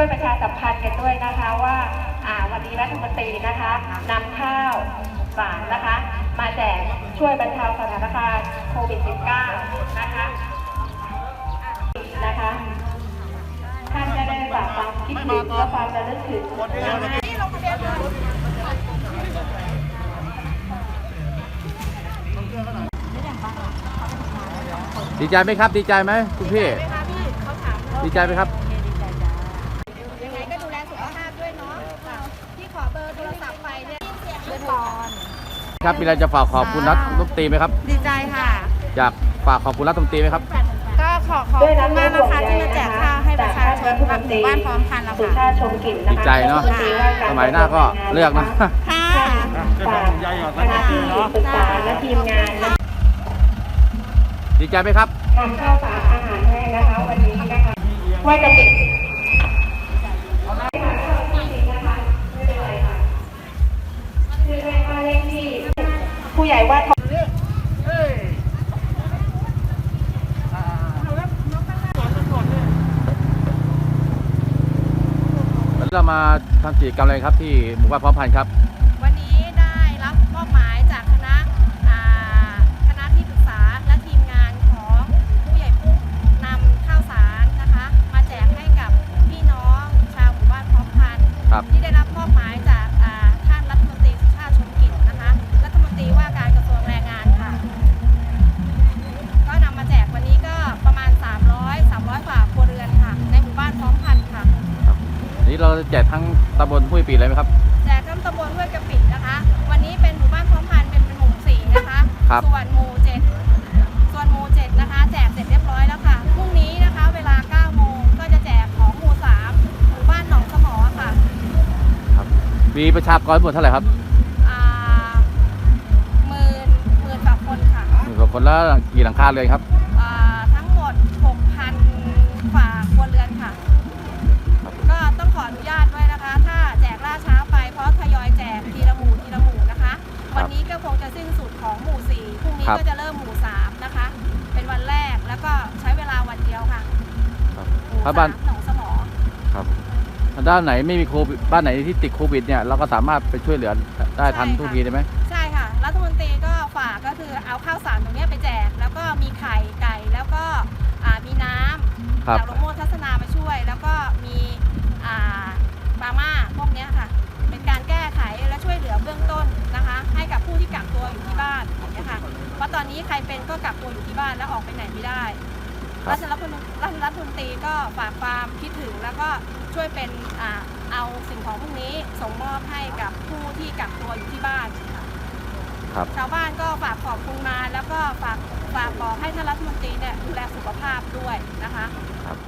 ช่วยประชาสัมพันธ์กันด้วยนะคะว่าวันนี้รัฐมนตรีนะคะนำข้าวสารนะคะ มาแจกช่วยบรรเทาสถานการณ์โควิด -19 นะคะนะคะท่านจะได้ฝากความคิดถึงและความระลึกถึงนะคะดีใจไหมครับ ดีใจไหมคุณพี่ ดีใจไหมครับ เดือนก่อน ครับมีอะไรจะฝากขอบคุณนักดนตรีไหมครับ ดีใจค่ะ อยากฝากขอบคุณนักดนตรีไหมครับ ก็ขอขอบคุณมากนะคะที่มาแจกข้าวให้ประชาชนหมู่บ้านพร้อมพันธุ์เราสุค่ะชาติชมกลิ่นนะคะดีใจเนอะรัฐมนตรีว่าการสมัยหน้าก็เลือกนะ ค่ะฝากคณะที่ปรึกษาและทีมงานนะคะดีใจไหมครับทำข้าวสารอาหารแห้งนะคะวันนี้นะคะไหว้กระติก ใหญ่ว่าทองวันนี้เรามาทำกิจกรรมอะไรครับที่หมู่บ้านพร้อมพันธุ์ครับ วันนี้ได้รับมอบหมายจากคณะอ่าคณะที่ปรึกษาและทีมงานของผู้ใหญ่ปุ๊กนำข้าวสารนะคะ มาแจกให้กับพี่น้องชาวหมู่บ้านพร้อมพันธุ์ครับที่ได้รับ เราจะแจกทั้งตำบลห้วยปีเลยไหมครับ แจกทั้งตำบลห้วยกะปินะคะ วันนี้เป็นหมู่บ้านพร้อมพันธุ์เป็นเป็นหมู่สี่นะคะ ครับ ส่วนหมู่เจ็ดส่วนหมู่เจ็ดนะคะ แจกเสร็จเรียบร้อยแล้วค่ะ พรุ่งนี้นะคะ เวลา9โมงก็จะแจกของหมู่สามหมู่บ้านหนองสมอค่ะครับมีประชากรทั้งหมดเท่าไหร่ครับอ่าหมื่นหมื่นกว่าคนค่ะหนึ่งกว่าคนแล้วกี่หลังคาเรือนครับ อ่าทั้งหมด6,000ฝ่าครัวเรือนค่ะ ครับ ก็จะเริ่มหมู่สามนะคะ เป็นวันแรกแล้วก็ใช้เวลาวันเดียวค่ะครับหมู่ถ้าสาบ้านมหนองสมอครับถ้าด้านไหนไม่มีโควิดบ้านไหนที่ติดโควิดเนี่ยเราก็สามารถไปช่วยเหลือได้ทันทุกทีได้ไหมใช่ค่ะ รัฐมนตรีก็ฝากก็คือเอาข้าวสารตรงเนี้ยไปแจก แล้วก็มีไข่ไก่แล้วก็อ่ามีน้ำครับจากโรง เพราะตอนนี้ใครเป็นก็กักตัวอยู่ที่บ้านแล้วออกไปไหนไม่ได้ครับรัฐรัฐมนตรีรัฐมนตรีก็ฝากความคิดถึงแล้วก็ช่วยเป็นอ่าเอาสิ่งของพวกนี้ส่งมอบให้กับผู้ที่กักตัวอยู่ที่บ้านค่ะครับชาวบ้านก็ฝากขอบคุณมา แล้วก็ฝากฝากบอกให้ท่านรัฐมนตรีเนี่ยดูแลสุขภาพด้วยนะคะครับ